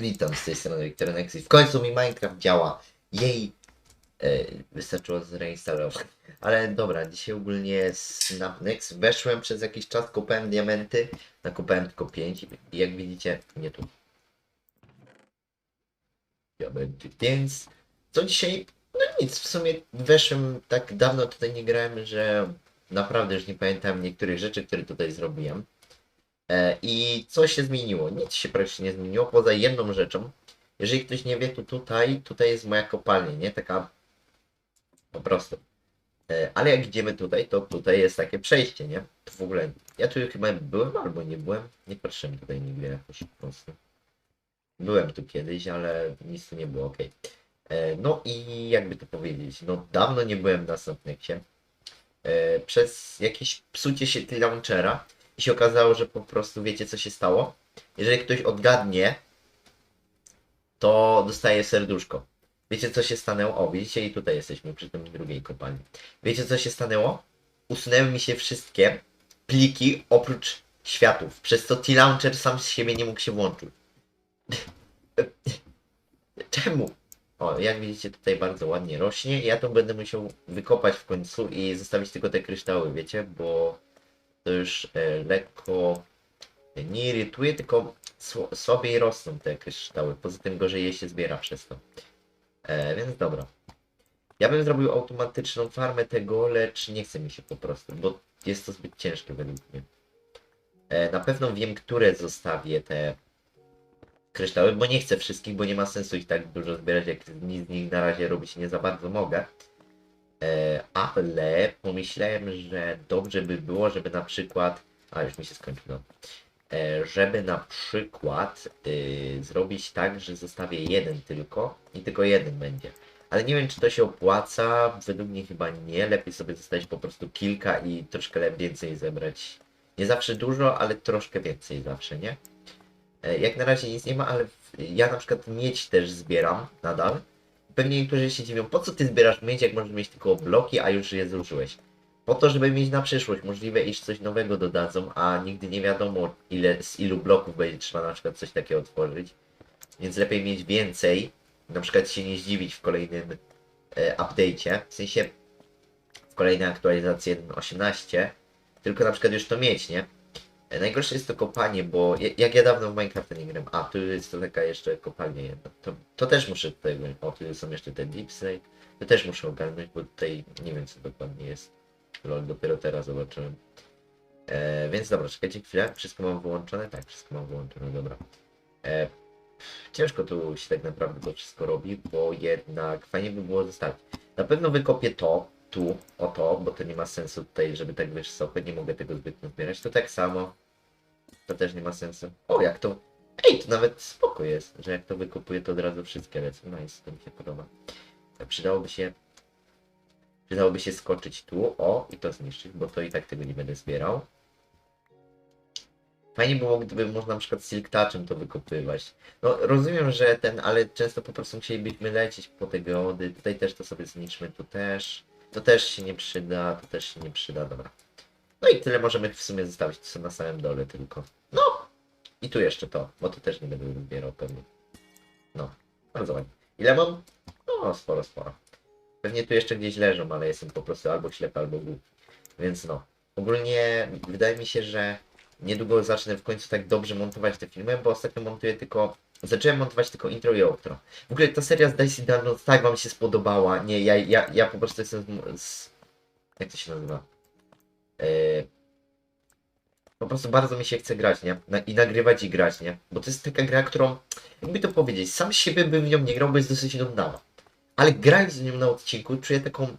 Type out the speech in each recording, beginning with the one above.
Witam z tej strony Wiktor Nexi. W końcu mi Minecraft działa. Jej! E, wystarczyło zainstalować. Ale dobra, dzisiaj ogólnie Snap Next. Weszłem przez jakiś czas, kupałem diamenty. Nakupałem tylko 5 i jak widzicie, nie tu. Diamenty, więc co dzisiaj? No nic, w sumie weszłem tak dawno tutaj nie grałem, że naprawdę już nie pamiętam niektórych rzeczy, które tutaj zrobiłem. E, I co się zmieniło? Nic się praktycznie nie zmieniło, poza jedną rzeczą. Jeżeli ktoś nie wie, to tutaj, tutaj jest moja kopalnia, nie? Taka po prostu. E, Ale jak idziemy tutaj, to tutaj jest takie przejście, nie? To w ogóle, ja tu chyba byłem albo nie byłem. Nie patrzyłem tutaj nigdy jakoś po prostu. Byłem tu kiedyś, ale nic tu nie było, ok. No i jakby to powiedzieć, no dawno nie byłem na Snapnexie. E, Przez jakieś psucie się launchera i się okazało, że po prostu wiecie co się stało? Jeżeli ktoś odgadnie, to dostaje serduszko. Wiecie co się stanęło? O, widzicie i tutaj jesteśmy przy tym drugiej kopalni. Wiecie co się stanęło? Usunęły mi się wszystkie pliki oprócz światów, przez co T-Launcher sam z siebie nie mógł się włączyć. Czemu? O, jak widzicie tutaj bardzo ładnie rośnie. Ja to będę musiał wykopać w końcu i zostawić tylko te kryształy, wiecie, bo to już e, lekko nie irytuje, tylko sł- słabiej rosną te kryształy. Poza tym gorzej je się zbiera przez to. E, więc dobra. Ja bym zrobił automatyczną farmę tego, lecz nie chce mi się po prostu, bo jest to zbyt ciężkie według mnie. E, na pewno wiem, które zostawię te kryształy, bo nie chcę wszystkich, bo nie ma sensu ich tak dużo zbierać, jak nic z nich na razie robić nie za bardzo mogę. E, ale pomyślałem, że dobrze by było, żeby na przykład. A już mi się skończyło. E, żeby na przykład y, zrobić tak, że zostawię jeden tylko i tylko jeden będzie. Ale nie wiem, czy to się opłaca. Według mnie chyba nie. Lepiej sobie zostawić po prostu kilka i troszkę więcej zebrać. Nie zawsze dużo, ale troszkę więcej zawsze, nie? E, Jak na razie nic nie ma, ale ja na przykład miedź też zbieram nadal. Pewnie niektórzy się dziwią, po co ty zbierasz miedź, jak możesz mieć tylko bloki, a już je zużyłeś. Po to, żeby mieć na przyszłość. Możliwe, iż coś nowego dodadzą, a nigdy nie wiadomo, ile, z ilu bloków będzie trzeba na przykład coś takiego otworzyć. Więc lepiej mieć więcej, na przykład się nie zdziwić w kolejnym e, update'cie, w sensie w kolejnej aktualizacji 1.18, tylko na przykład już to mieć, nie? Najgorsze jest to kopanie, bo ja- jak ja dawno w Minecrafta nie gram, a tu jest to taka jeszcze kopalnia jedna, to, to też muszę tutaj, o tu są jeszcze te deepslate, to też muszę ogarnąć, bo tutaj nie wiem co dokładnie jest, lol, dopiero teraz zobaczyłem. E, więc dobra, czekajcie chwilę, wszystko mam wyłączone? Tak, wszystko mam wyłączone, dobra. E, ciężko tu się tak naprawdę to wszystko robi, bo jednak fajnie by było zostawić. Na pewno wykopię to, tu, o to, bo to nie ma sensu tutaj, żeby tak wysoko, nie mogę tego zbytnio zbierać. To tak samo, to też nie ma sensu. O, jak to, ej, to nawet spoko jest, że jak to wykopuję, to od razu wszystkie lecą. Nice, to mi się podoba. E, Przydałoby się, przydałoby się skoczyć tu, o, i to zniszczyć, bo to i tak tego nie będę zbierał. Fajnie było, gdyby można na przykład silk touchem to wykopywać. No rozumiem, że ten, ale często po prostu musielibyśmy lecieć po te geody. Tutaj też to sobie zniszczmy, tu też. To też się nie przyda, to też się nie przyda, dobra. No i tyle możemy w sumie zostawić, są na samym dole tylko. No! I tu jeszcze to, bo to też nie będę wybierał pewnie. No, bardzo ładnie. Ile mam? No, sporo, sporo. Pewnie tu jeszcze gdzieś leżą, ale jestem po prostu albo ślepy, albo głupi. Więc no. Ogólnie wydaje mi się, że niedługo zacznę w końcu tak dobrze montować te filmy, bo ostatnio montuję tylko... Zacząłem montować tylko intro i outro. W ogóle ta seria z Dicey Downloads tak wam się spodobała. Nie, ja, ja, ja po prostu jestem z... Jak to się nazywa? Yy, po prostu bardzo mi się chce grać, nie? I nagrywać i grać, nie? Bo to jest taka gra, którą... Jakby to powiedzieć, sam siebie bym w nią nie grał, bo jest dosyć nudna. Ale grając z nią na odcinku, czuję taką...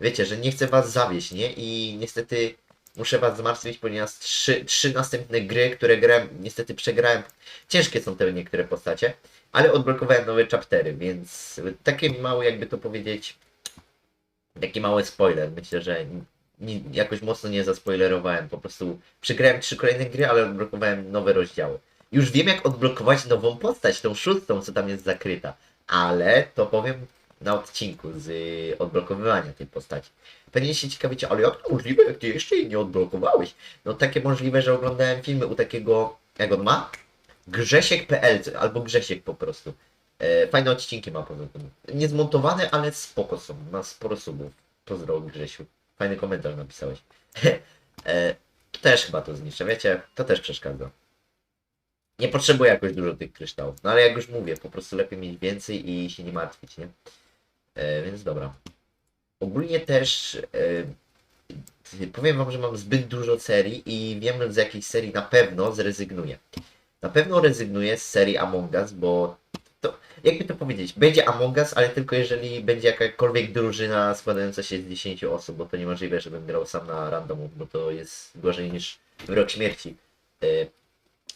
Wiecie, że nie chcę was zawieść, nie? I niestety muszę was zmartwić, ponieważ trzy, trzy następne gry, które grałem, niestety przegrałem. Ciężkie są te niektóre postacie, ale odblokowałem nowe chaptery, więc takie małe, jakby to powiedzieć, taki mały spoiler. Myślę, że jakoś mocno nie zaspoilerowałem. Po prostu przegrałem trzy kolejne gry, ale odblokowałem nowe rozdziały. Już wiem, jak odblokować nową postać, tą szóstą, co tam jest zakryta, ale to powiem na odcinku z y, odblokowywania tej postaci. Pewnie się ciekawicie, ale jak to możliwe, jak ty jeszcze jej nie odblokowałeś? No takie możliwe, że oglądałem filmy u takiego, jak on ma? Grzesiek.pl albo Grzesiek po prostu. E, fajne odcinki ma poza tym. Niezmontowane, ale spoko są. Ma sporo subów. Pozdrow Grzesiu. Fajny komentarz napisałeś. e, też chyba to zniszczę, wiecie? To też przeszkadza. Nie potrzebuję jakoś dużo tych kryształów. No ale jak już mówię, po prostu lepiej mieć więcej i się nie martwić, nie? E, więc dobra. Ogólnie też e, powiem wam, że mam zbyt dużo serii i wiem z jakiej serii na pewno zrezygnuję. Na pewno rezygnuję z serii Among Us, bo to, jakby to powiedzieć, będzie Among Us, ale tylko jeżeli będzie jakakolwiek drużyna składająca się z 10 osób, bo to niemożliwe, żebym grał sam na randomu, bo to jest gorzej niż wyrok śmierci. E,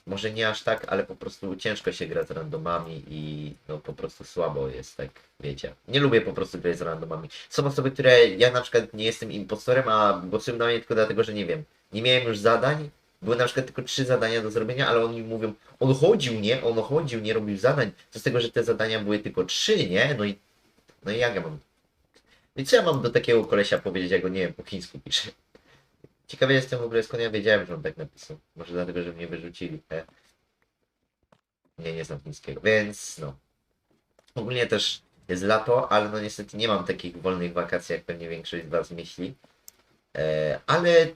może nie aż tak, ale po prostu ciężko się gra z randomami i no po prostu słabo jest, tak wiecie. Nie lubię po prostu grać z randomami. Są osoby, które ja na przykład nie jestem impostorem, a głosują na mnie tylko dlatego, że nie wiem. Nie miałem już zadań, były na przykład tylko trzy zadania do zrobienia, ale oni mówią, on chodził, nie? On chodził, nie robił zadań. Co z tego, że te zadania były tylko trzy, nie? No i, no i jak ja mam... No i co ja mam do takiego kolesia powiedzieć, jak go nie wiem, po chińsku pisze. Ciekawy jestem w ogóle skąd ja wiedziałem, że on tak napisał. Może dlatego, że mnie wyrzucili. Nie, nie znam chińskiego, więc no. Ogólnie też jest lato, ale no niestety nie mam takich wolnych wakacji, jak pewnie większość z Was myśli. E, ale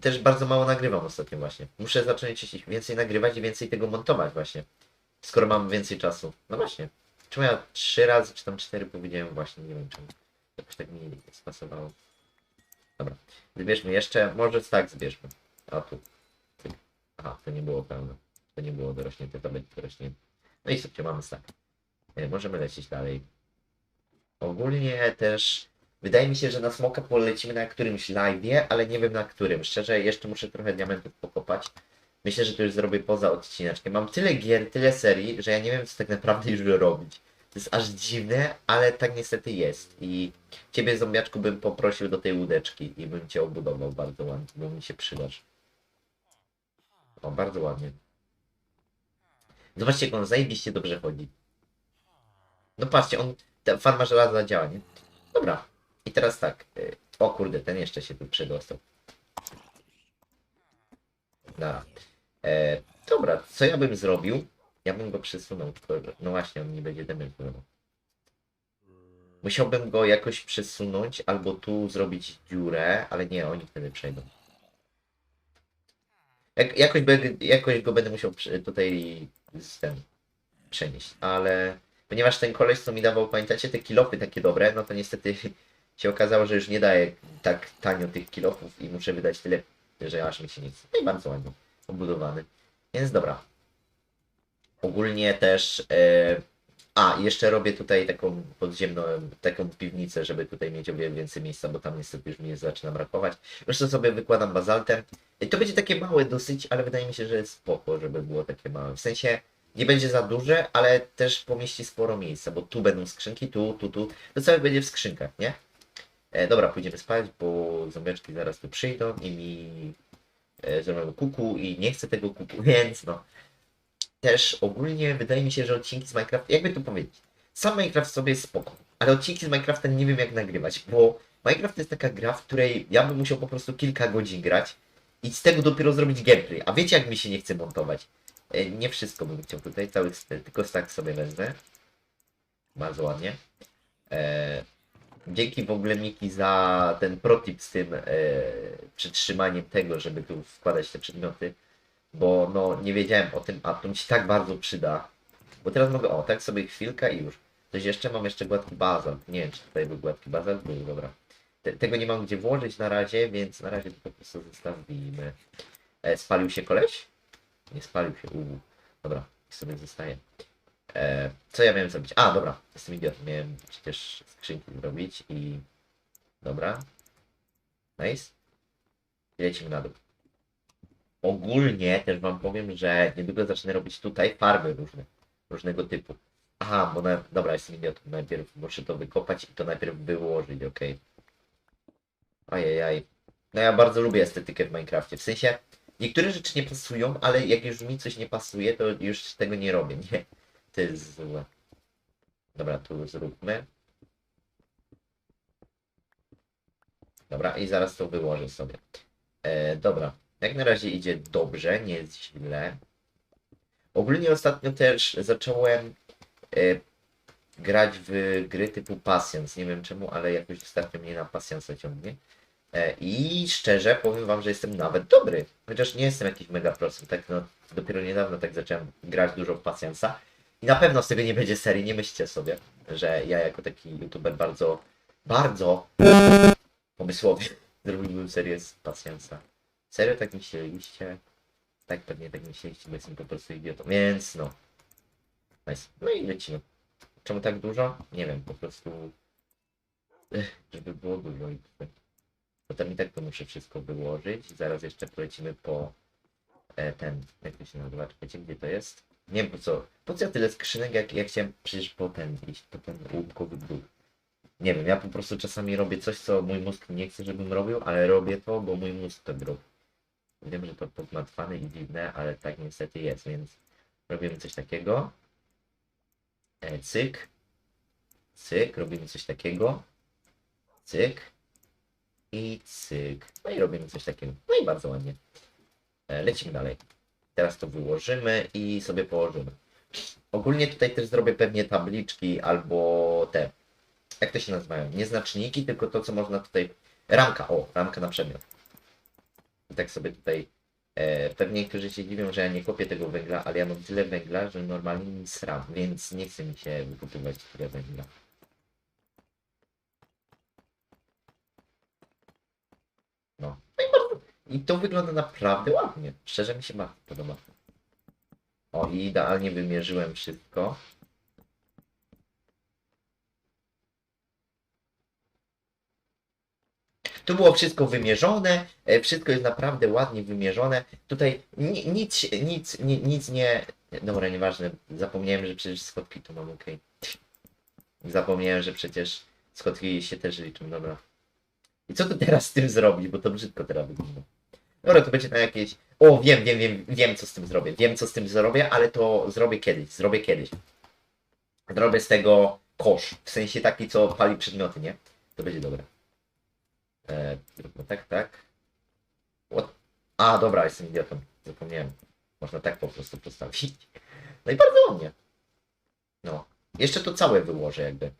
też bardzo mało nagrywam ostatnio właśnie. Muszę zacząć więcej nagrywać i więcej tego montować właśnie. Skoro mam więcej czasu. No właśnie. Czemu ja trzy razy, czy tam cztery powiedziałem właśnie, nie wiem czemu. Jakoś tak mi spasowało. Dobra. Zbierzmy jeszcze, może tak zbierzmy. A tu. Aha, to nie było pełne. To nie było dorośnięte, to będzie dorośnięte. No i słuchajcie, mamy stack. E, Możemy lecieć dalej. Ogólnie też wydaje mi się, że na smoka polecimy na którymś live'ie, ale nie wiem na którym. Szczerze, jeszcze muszę trochę diamentów pokopać. Myślę, że to już zrobię poza odcineczkiem. Mam tyle gier, tyle serii, że ja nie wiem co tak naprawdę już robić. To jest aż dziwne, ale tak niestety jest. I ciebie zombiaczku bym poprosił do tej łódeczki i bym cię obudował bardzo ładnie, bo mi się przydasz. O, bardzo ładnie. Zobaczcie, jak on zajebiście dobrze chodzi. No patrzcie, on, ta farma żelaza działa, nie? Dobra. I teraz tak. y, O kurde, ten jeszcze się tu przedostał. Dobra. E, dobra, co ja bym zrobił? Ja bym go przesunął, no właśnie, on nie będzie dementował. Musiałbym go jakoś przesunąć, albo tu zrobić dziurę, ale nie, oni wtedy przejdą. Jak, jakoś, jakoś go będę musiał tutaj z ten przenieść, ale ponieważ ten koleś, co mi dawał, pamiętacie, te kilofy takie dobre, no to niestety się okazało, że już nie daje tak tanio tych kilofów i muszę wydać tyle, że aż mi się chce. No i bardzo ładnie obudowany. Więc dobra. Ogólnie też. E, a, jeszcze robię tutaj taką podziemną, taką piwnicę, żeby tutaj mieć o wiele więcej miejsca, bo tam niestety już mi zaczyna brakować. To sobie wykładam bazaltem. To będzie takie małe dosyć, ale wydaje mi się, że spoko, żeby było takie małe. W sensie nie będzie za duże, ale też pomieści sporo miejsca, bo tu będą skrzynki, tu, tu, tu. To całe będzie w skrzynkach, nie? E, dobra, pójdziemy spać, bo zombiaczki zaraz tu przyjdą i mi e, zrobią kuku i nie chcę tego kuku, więc no. Też ogólnie wydaje mi się, że odcinki z Minecraft, jakby to powiedzieć, sam Minecraft sobie jest spoko, ale odcinki z Minecrafta nie wiem jak nagrywać, bo Minecraft to jest taka gra, w której ja bym musiał po prostu kilka godzin grać i z tego dopiero zrobić gameplay, a wiecie jak mi się nie chce montować. E, Nie wszystko bym chciał tutaj, cały tylko stack sobie wezmę. Bardzo ładnie. E, dzięki w ogóle Miki za ten protip z tym e, przytrzymaniem tego, żeby tu wkładać te przedmioty, bo no nie wiedziałem o tym, a to mi się tak bardzo przyda. Bo teraz mogę, o tak sobie chwilkę i już. Coś jeszcze? Mam jeszcze gładki bazalt. Nie wiem, czy tutaj był gładki bazalt, był, dobra. Te, tego nie mam gdzie włożyć na razie, więc na razie to po prostu zostawimy. E, spalił się koleś? Nie spalił się, uuu. Dobra, sobie zostaje. E, co ja miałem zrobić? A, dobra, jestem idiotą. Miałem przecież skrzynki zrobić i... Dobra. Nice. Lecimy na dół. Ogólnie też wam powiem, że niedługo zacznę robić tutaj farby różne. Różnego typu. Aha, bo na... Dobra, jestem idiotą. Najpierw muszę to wykopać i to najpierw wyłożyć, okej. Ajajaj. No ja bardzo lubię estetykę w Minecrafcie. W sensie, niektóre rzeczy nie pasują, ale jak już mi coś nie pasuje, to już tego nie robię, nie? Jest złe. Dobra, tu zróbmy. Dobra, i zaraz to wyłożę sobie. E, dobra, jak na razie idzie dobrze, nie jest źle. Ogólnie ostatnio też zacząłem e, grać w gry typu Pasjans. Nie wiem czemu, ale jakoś ostatnio mnie na Pasjansa ciągnie. E, I szczerze powiem wam, że jestem nawet dobry. Chociaż nie jestem jakiś mega prosty. Tak no, dopiero niedawno tak zacząłem grać dużo w Pasjansa. I na pewno z tego nie będzie serii. Nie myślcie sobie, że ja jako taki youtuber bardzo, bardzo pomysłowy zrobiłbym serię z Pasjansa. Serio tak myśleliście? Tak, pewnie tak myśleliście, bo jestem po prostu idiotą. Więc no. Nice. No i lecimy. Czemu tak dużo? Nie wiem, po prostu. Ech, żeby było dużo i. Potem i tak to muszę wszystko wyłożyć. Zaraz jeszcze polecimy po e, ten, jak to się nazywa, czekajcie, gdzie to jest? Nie wiem po co. Po co ja tyle skrzynek, jak ja chciałem przecież po ten iść, po ten łupkowy brud. Nie wiem, ja po prostu czasami robię coś, co mój mózg nie chce, żebym robił, ale robię to, bo mój mózg to robi. Wiem, że to pogmatwane i dziwne, ale tak niestety jest, więc robimy coś takiego. E, cyk. Cyk, robimy coś takiego. Cyk. I cyk. No i robimy coś takiego. No i bardzo ładnie. E, lecimy dalej. Teraz to wyłożymy i sobie położymy. Ogólnie tutaj też zrobię pewnie tabliczki albo te. Jak to się nazywają? Nie znaczniki, tylko to, co można tutaj. Ramka, o, ramka na przedmiot. I tak sobie tutaj. E, pewnie niektórzy się dziwią, że ja nie kopię tego węgla, ale ja mam tyle węgla, że normalnie mi sram, więc nie chce mi się wykupywać tyle węgla. No. No i to wygląda naprawdę ładnie. Szczerze mi się bardzo podoba. O, i idealnie wymierzyłem wszystko. Tu było wszystko wymierzone, e, wszystko jest naprawdę ładnie wymierzone. Tutaj ni- nic, nic, ni- nic nie... Dobra, nieważne, zapomniałem, że przecież schodki tu mam, okej. Zapomniałem, że przecież schodki się też liczą, dobra. I co tu teraz z tym zrobić, bo to brzydko teraz wygląda. Dobra, to będzie na jakieś... O, wiem, wiem, wiem, wiem co z tym zrobię. Wiem co z tym zrobię, ale to zrobię kiedyś, zrobię kiedyś. Zrobię z tego kosz, w sensie taki, co pali przedmioty, nie? To będzie dobre. E, tak, tak. What? A, dobra, jestem idiotą. Zapomniałem. Można tak po prostu postawić. No i bardzo ładnie. No. Jeszcze to całe wyłożę jakby.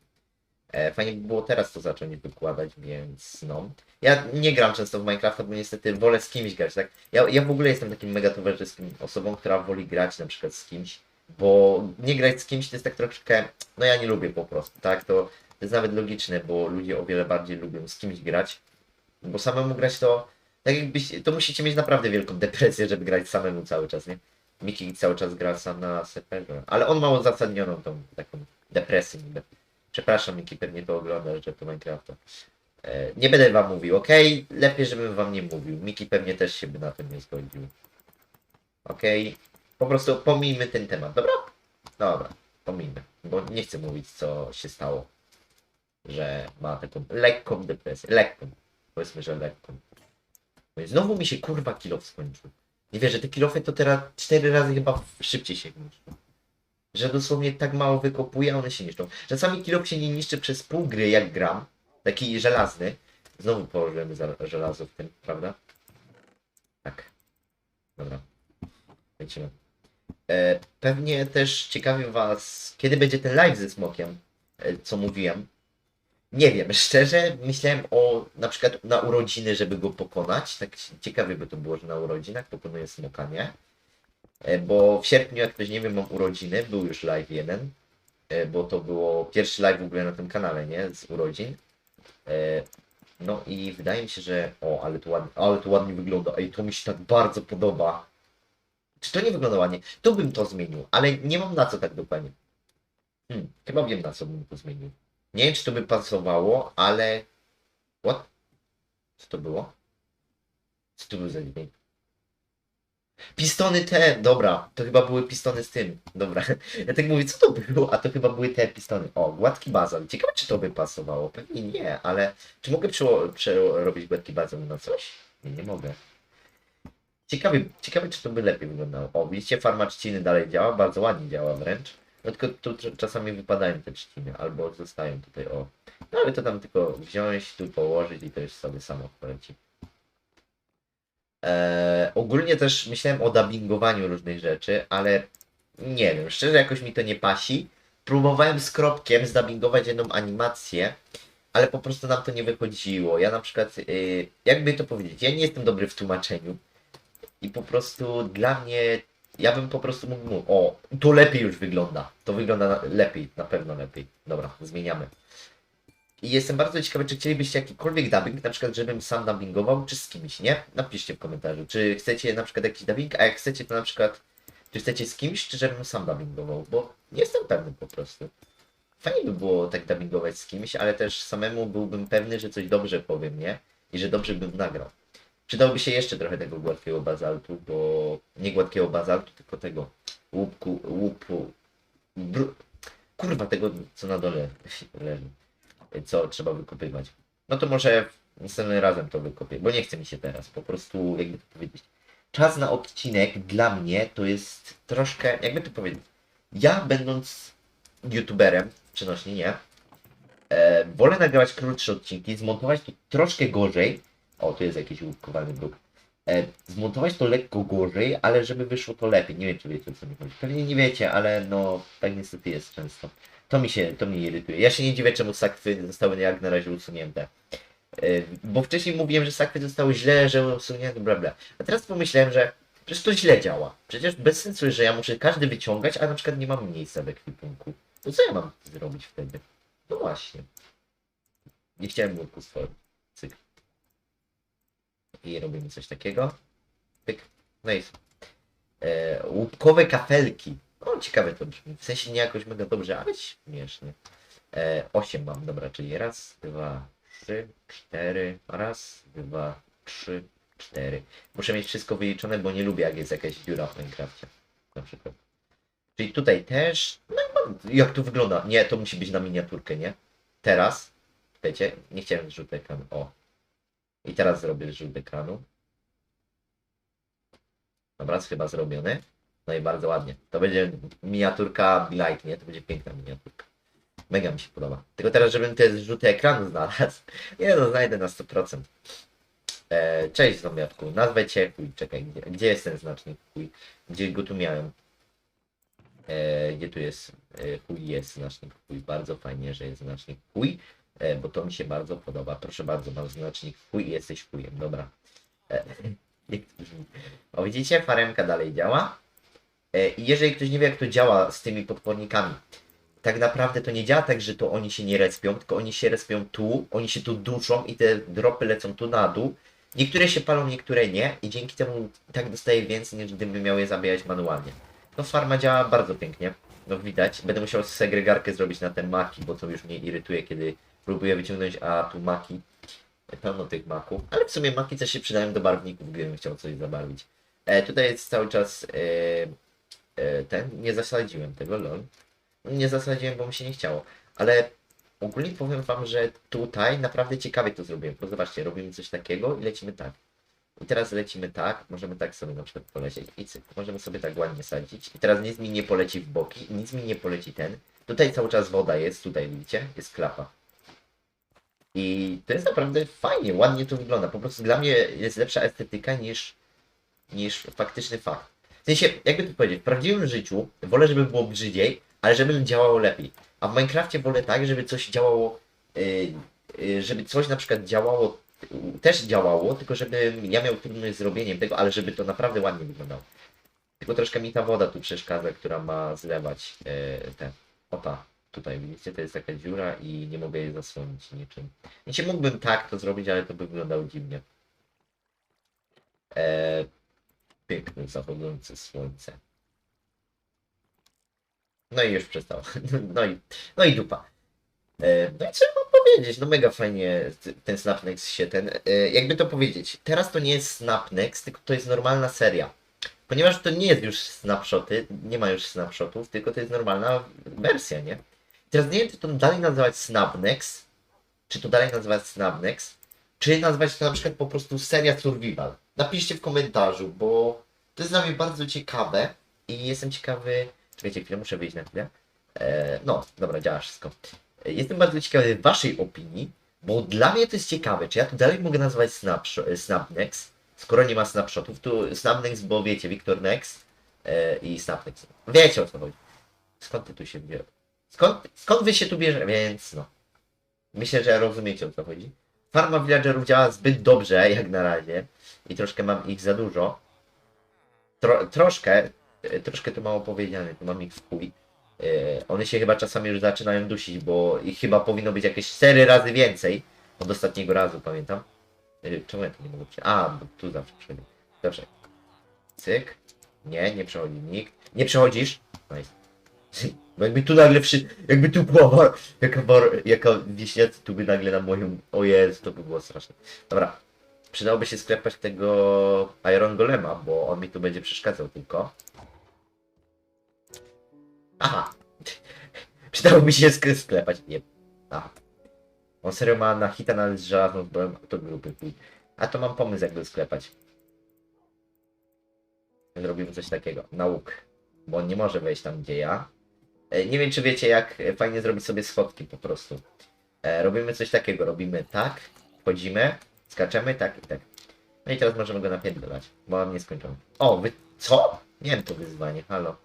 E, fajnie by było teraz to zacząć wykładać, więc no. Ja nie gram często w Minecrafta, bo niestety wolę z kimś grać, tak? Ja, ja w ogóle jestem takim mega towarzyskim osobą, która woli grać na przykład z kimś, bo nie grać z kimś to jest tak troszeczkę, no ja nie lubię po prostu, tak? To, to jest nawet logiczne, bo ludzie o wiele bardziej lubią z kimś grać, bo samemu grać to, tak jakbyś, to musicie mieć naprawdę wielką depresję, żeby grać samemu cały czas, nie? Miki cały czas gra sam na serwerze, ale on ma uzasadnioną tą taką depresję niby. Przepraszam, Miki, pewnie to oglądasz, że to Minecrafta. E, nie będę wam mówił, ok? Lepiej, żebym wam nie mówił. Miki pewnie też się by na to nie zgodził. Ok? Po prostu pomijmy ten temat, dobra? Dobra, pomijmy, bo nie chcę mówić, co się stało. Że ma taką lekką depresję. Lekką. Powiedzmy, że lekką. No znowu mi się kurwa kilof skończył. Nie wierzę, te kilofy to teraz cztery razy chyba szybciej się niszczą. Że dosłownie tak mało wykopuje, a one się niszczą. Czasami kilof się nie niszczy przez pół gry, jak gram. Taki żelazny. Znowu położyłem żelazo w tym, prawda? Tak. Dobra. Lecimy. E, pewnie też ciekawi was, kiedy będzie ten live ze smokiem, e, co mówiłem. Nie wiem, szczerze myślałem o na przykład na urodziny, żeby go pokonać. Tak ciekawie by to było, że na urodzinach pokonuję smoka, nie? E, Bo w sierpniu, jak ktoś nie wie, mam urodziny, był już live jeden, e, bo to było pierwszy live w ogóle na tym kanale, nie? Z urodzin. E, No i wydaje mi się, że. O, ale to ładnie, ale to ładnie wygląda. Ej, to mi się tak bardzo podoba. Czy to nie wygląda ładnie? Tu bym to zmienił, ale nie mam na co tak dokładnie. Hmm, chyba wiem na co bym to zmienił. Nie wiem, czy to by pasowało, ale. What? Co to było? Co to był za dźwięk? Pistony te, dobra, to chyba były pistony z tym, dobra. Ja tak mówię, co to było? A to chyba były te pistony. O, gładki bazal. Ciekawe, czy to by pasowało. Pewnie nie, ale czy mogę przero- przerobić gładki bazal na coś? Nie, nie mogę. Ciekawe, ciekawe, czy to by lepiej wyglądało. O, widzicie, farma trzciny dalej działa, bardzo ładnie działa wręcz. No tylko tu cz- czasami wypadają te trzciny, albo zostają tutaj, o. No ale to tam tylko wziąć, tu położyć i to już sobie samo poleci. Eee, ogólnie też myślałem o dubbingowaniu różnych rzeczy, ale nie wiem, szczerze jakoś mi to nie pasi. Próbowałem z kropkiem zdubbingować jedną animację, ale po prostu nam to nie wychodziło. Ja na przykład, yy, jakby to powiedzieć, ja nie jestem dobry w tłumaczeniu i po prostu dla mnie, ja bym po prostu mógł, mu- o, to lepiej już wygląda. To wygląda lepiej, na pewno lepiej. Dobra, zmieniamy. I jestem bardzo ciekawy, czy chcielibyście jakikolwiek dubbing, na przykład, żebym sam dubbingował, czy z kimś, nie? Napiszcie w komentarzu, czy chcecie na przykład jakiś dubbing, a jak chcecie, to na przykład, czy chcecie z kimś, czy żebym sam dubbingował, bo nie jestem pewny po prostu. Fajnie by było tak dubbingować z kimś, ale też samemu byłbym pewny, że coś dobrze powiem, nie? I że dobrze bym nagrał. Przydałoby się jeszcze trochę tego gładkiego bazaltu, bo nie gładkiego bazaltu, tylko tego łupku, łupu, br... kurwa tego, co na dole leży, co trzeba wykopywać. No to może następnym razem to wykopię, bo nie chce mi się teraz, po prostu, jakby to powiedzieć. Czas na odcinek dla mnie to jest troszkę, jakby to powiedzieć, ja będąc youtuberem, przenośnie nie, e, wolę nagrywać krótsze odcinki, zmontować to troszkę gorzej, o, tu jest jakiś łupkowany bruk, e, zmontować to lekko gorzej, ale żeby wyszło to lepiej, nie wiem czy wiecie o co mi chodzi, pewnie nie wiecie, ale no, tak niestety jest często. To mi się, to mnie irytuje. Ja się nie dziwię, czemu sakwy zostały jak na razie usunięte. E, Bo wcześniej mówiłem, że sakwy zostały źle, że usunięte, bla bla. A teraz pomyślałem, że przecież to źle działa. Przecież bez sensu że ja muszę każdy wyciągać, a na przykład nie mam miejsca w ekwipunku. To co ja mam zrobić wtedy? No właśnie. Nie chciałem łupku stworzyć. Cyk. I robimy coś takiego. Pyk. No i e, łupkowe kafelki. O, ciekawe to brzmi. W sensie nie jakoś mega dobrze, ale śmiesznie. E, 8 mam, dobra, czyli raz, dwa, trzy, cztery, raz, dwa, trzy, cztery. Muszę mieć wszystko wyliczone, bo nie lubię jak jest jakaś dziura w Minecrafcie. Na przykład. Czyli tutaj też. No mam, jak to wygląda? Nie, to musi być na miniaturkę, nie? Teraz. Wiecie, nie chciałem zrzut ekranu. O. I teraz zrobię zrzut ekranu. Dobra, chyba zrobiony. No i bardzo ładnie. To będzie miniaturka Be Light, nie? To będzie piękna miniaturka. Mega mi się podoba. Tylko teraz, żebym te zrzuty ekranu znalazł. Nie no, znajdę na 100%. E, cześć zombiatku, nazwę cię chuj, czekaj, gdzie, gdzie jest ten znacznik chuj? Gdzie go tu miałem? E, gdzie tu jest e, chuj? Jest znacznik chuj, bardzo fajnie, że jest znacznik chuj, e, bo to mi się bardzo podoba. Proszę bardzo, mam znacznik chuj jesteś chujem, dobra. E, o widzicie, faremka dalej działa. E, I jeżeli ktoś nie wie jak to działa z tymi podpornikami, tak naprawdę to nie działa tak, że to oni się nie respią, tylko oni się respią tu, oni się tu duszą i te dropy lecą tu na dół. Niektóre się palą, niektóre nie i dzięki temu tak dostaję więcej niż gdybym miał je zabijać manualnie. No farma działa bardzo pięknie, no widać. Będę musiał segregarkę zrobić na te maki, bo to już mnie irytuje, kiedy próbuję wyciągnąć, a tu maki, pełno tych maków. Ale w sumie maki też się przydają do barwników, gdybym chciał coś zabarwić. E, tutaj jest cały czas e, ten, nie zasadziłem tego, lol. Nie zasadziłem, bo mi się nie chciało. Ale ogólnie powiem wam, że tutaj naprawdę ciekawie to zrobiłem. Bo zobaczcie, robimy coś takiego i lecimy tak. I teraz lecimy tak, możemy tak sobie na przykład polecieć i cyk, możemy sobie tak ładnie sadzić. I teraz nic mi nie poleci w boki, nic mi nie poleci ten. Tutaj cały czas woda jest, tutaj widzicie, jest klapa. I to jest naprawdę fajnie, ładnie to wygląda. Po prostu dla mnie jest lepsza estetyka niż, niż faktyczny fakt. W sensie, jakby to powiedzieć, w prawdziwym życiu wolę, żeby było brzydziej, ale żeby działało lepiej. A w Minecrafcie wolę tak, żeby coś działało, yy, yy, żeby coś na przykład działało, też działało, tylko żeby ja miał trudność z tego, ale żeby to naprawdę ładnie wyglądało. Tylko troszkę mi ta woda tu przeszkadza, która ma zlewać yy, te, o ta, tutaj widzicie, to jest taka dziura i nie mogę jej zasłonić niczym. Wiecie, mógłbym tak to zrobić, ale to by wyglądało dziwnie. E, piękne zachodzące słońce. No i już przestało. No i, no i dupa. E, no i trzeba powiedzieć, no mega fajnie ten Snapnex się ten, e, jakby to powiedzieć, teraz to nie jest Snapnex, tylko to jest normalna seria. Ponieważ to nie jest już snapshoty, nie ma już snapshotów, tylko to jest normalna wersja, nie? Teraz nie wiem, czy to dalej nazywać Snapnex, czy to dalej nazywać Snapnex, czy nazwać to na przykład po prostu seria survival. Napiszcie w komentarzu, bo to jest dla mnie bardzo ciekawe i jestem ciekawy. Czekajcie chwilę, muszę wyjść na chwilę. E, no, dobra, działa wszystko. E, Jestem bardzo ciekawy waszej opinii, bo dla mnie to jest ciekawe, czy ja to dalej mogę nazywać snapsho- e, Snapnex, skoro nie ma snapshotów, tu Snapnex, bo wiecie, Victor Nex, e, i Snapnex. Wiecie o co chodzi. Skąd ty tu się bierze? Skąd, skąd wy się tu bierze? Więc no. Myślę, że rozumiecie o co chodzi. Farma villagerów działa zbyt dobrze jak na razie i troszkę mam ich za dużo. Tro, troszkę, e, troszkę to mało powiedziane, tu mam ich w chuj. E, one się chyba czasami już zaczynają dusić, bo ich chyba powinno być jakieś 4 razy więcej od ostatniego razu, pamiętam. E, Czemu ja tu nie mogę przejść? A, bo tu zawsze przechodzę. Dobrze. Cyk. Nie, nie przechodzi nikt. Nie przechodzisz? Nice. Bo jakby tu nagle przy... Jakby tu była war... jaka, war... jaka wieśniacy tu by nagle na moją... O Jezu, to by było straszne. Dobra. Przydałoby się sklepać tego Iron Golema, bo on mi tu będzie przeszkadzał tylko. Aha. Przydałoby się sk- sklepać. Nie. Aha. On serio ma na hita nawet z żelazną zbroją. A to mam pomysł jak go sklepać. Zrobimy coś takiego. Na łuk. Bo on nie może wejść tam gdzie ja. E, Nie wiem czy wiecie jak fajnie zrobić sobie schodki po prostu. E, robimy coś takiego. Robimy tak. Wchodzimy. Skaczemy tak i tak. No i teraz możemy go napierdolać. Bo mam nieskończony. O, wy... Co? Nie wiem to wyzwanie. Halo.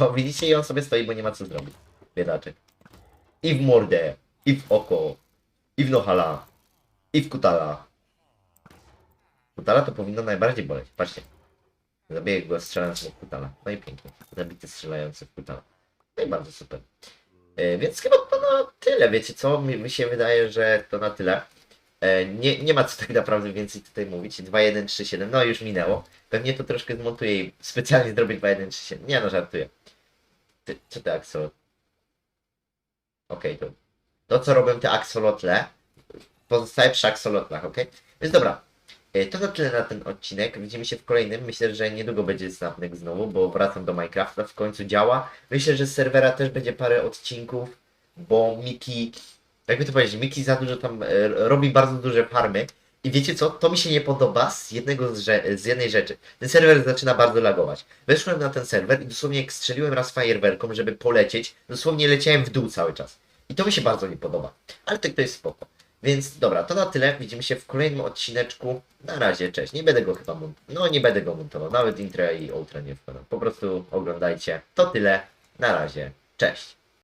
O, widzicie i on sobie stoi, bo nie ma co zrobić. Biedaczek. I w mordę, i w oko, i w nohala, i w kutala. Kutala to powinno najbardziej boleć. Patrzcie. Zabiję go strzelając w kutala. No i pięknie. Zabity strzelający w kutala. No i bardzo super. E, więc chyba to na tyle. Wiecie co? Mi, mi się wydaje, że to na tyle. E, nie, nie ma co tak naprawdę więcej tutaj mówić. 2, 1, 3, 7. No już minęło. Pewnie to troszkę zmontuję i specjalnie zrobię 2, 1, 3, 7. Nie no, żartuję. Ty, co ty, Axel? Okej, to, to co robią te axolotle, pozostaje przy axolotlach, okej? Więc dobra, e, to na tyle na ten odcinek. Widzimy się w kolejnym. Myślę, że niedługo będzie Snapnek znowu, bo wracam do Minecrafta, w końcu działa. Myślę, że z serwera też będzie parę odcinków, bo Miki, jakby to powiedzieć, Miki za dużo tam e, robi bardzo duże farmy. I wiecie co? To mi się nie podoba z jednego z, z jednej rzeczy. Ten serwer zaczyna bardzo lagować. Weszłem na ten serwer i dosłownie jak strzeliłem raz fajerwerką, żeby polecieć, dosłownie leciałem w dół cały czas. I to mi się bardzo nie podoba. Ale tak to jest spoko. Więc dobra, to na tyle. Widzimy się w kolejnym odcineczku. Na razie, cześć. Nie będę go chyba montował. No nie będę go montował. Nawet intra i outra nie wkładam. Po prostu oglądajcie. To tyle. Na razie. Cześć.